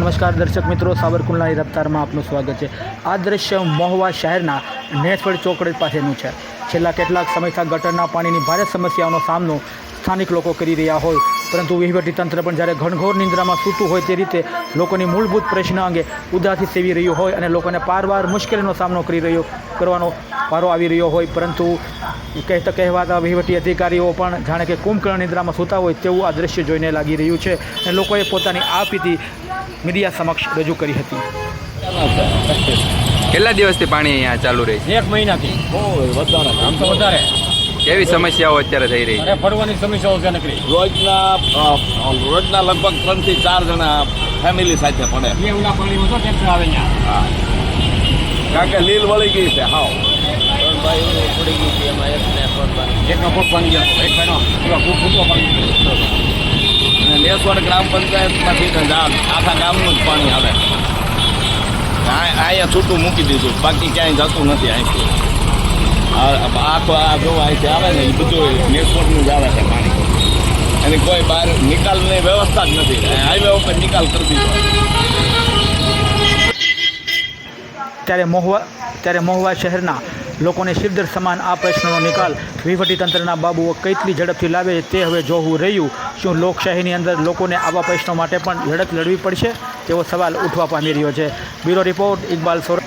નમસ્કાર દર્શક મિત્રો સાવરકુંડલાની રફતારમાં આપનું સ્વાગત છે. આ દ્રશ્ય મહુવા શહેરના નેસફળ ચોકડી પાસેનું છે. છેલ્લા કેટલાક સમયથી ગટરના પાણીની ભારે સમસ્યાઓનો સામનો સ્થાનિક લોકો કરી રહ્યા હોય, પરંતુ વહીવટીતંત્ર પણ જ્યારે ઘણઘોર નિંદ્રામાં સૂતું હોય તે રીતે લોકોની મૂળભૂત પ્રશ્ન અંગે ઉદાસી સેવી રહ્યું હોય અને લોકોને પારવાર મુશ્કેલીનો સામનો કરી રહ્યો, કરવાનો વારો આવી રહ્યો હોય. પરંતુ કહેતા, કહેવાતા વહીવટી અધિકારીઓ પણ જાણે કે કુંભકર્ણ નિદ્રામાં સૂતા હોય તેવું આ દ્રશ્ય જોઈને લાગી રહ્યું છે અને લોકોએ પોતાની આપીતી મીડિયા સમક્ષ રજૂ કરી હતી. કેટલા દિવસથી પાણી અહીંયા ચાલુ રહે છે? એક મહિનાથી. આમ તો વધારે. કેવી સમસ્યાઓ અત્યારે થઈ રહી છે? ફરવાની સમસ્યાઓ છે નકરી. રોજના રોજના લગભગ ત્રણથી ચાર જણા ફેમિલી સાથે પડે બે પાણીમાં તો ટ્રેક્ટર આવે કારણ કે લીલ વળી ગઈ છે હાવ. એકનો પગ પાણી ગયો. એક ભાઈનો એવા ખૂબ ફૂટો પાણી નેસવડ ગ્રામ પંચાયતમાંથી આખા ગામનું જ પાણી આવે. અહીંયા છૂટું મૂકી દીધું. બાકી ક્યાંય જતું નથી અહીંથી. આખો આ જો અહીંથી આવે ને એ બધું નેસવડનું જ આવે છે પાણી. અને કોઈ બહાર નિકાલની વ્યવસ્થા જ નથી. હાઈવે ઉપર નિકાલ કરી દીધો. ત્યારે મહુવા ત્યારે મહુવા શહેરના લોકોને શિવદર સમાન આ પ્રશ્નનો નિકાલ વહીવટીતંત્રના બાબુઓ કેટલી ઝડપથી લાવે તે હવે જોવું રહ્યું. શું લોકશાહીની અંદર લોકોને આવા પ્રશ્નો માટે પણ લડત લડવી પડશે? તેવો સવાલ ઉઠવા પામી રહ્યો છે. બ્યુરો રિપોર્ટ, ઇકબાલ સોર